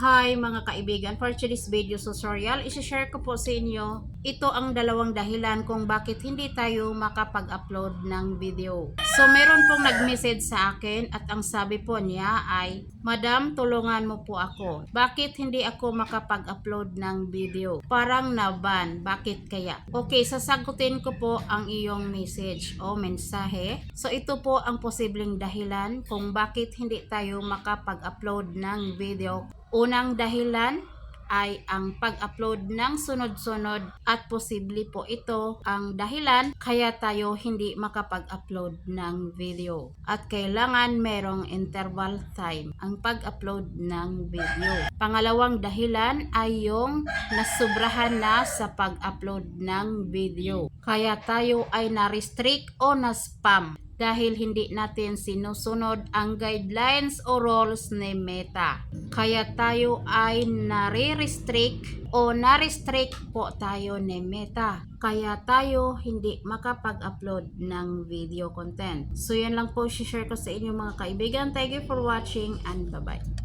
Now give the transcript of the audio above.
Hi mga kaibigan, for today's video tutorial, isi-share ko po sa inyo ito ang dalawang dahilan kung bakit hindi tayo makapag-upload ng video. So meron pong nag-message sa akin at ang sabi po niya ay, Madam, tulungan mo po ako. Bakit hindi ako makapag-upload ng video? Parang naban, bakit kaya? Okay, sasagutin ko po ang iyong message o mensahe. So ito po ang posibleng dahilan kung bakit hindi tayo makapag-upload ng video Unang dahilan ay ang pag-upload ng sunod-sunod at posible po ito ang dahilan kaya tayo hindi makapag-upload ng video. At kailangan merong interval time ang pag-upload ng video. Pangalawang dahilan ay yung nasubrahan na sa pag-upload ng video. Kaya tayo ay na-restrict o na-spam dahil hindi natin sinusunod ang guidelines o rules ni Meta. Kaya tayo ay nare-restrict o na-restrict po tayo ni Meta. Kaya tayo hindi makapag-upload ng video content. So yan lang po share ko sa inyo mga kaibigan. Thank you for watching and bye-bye.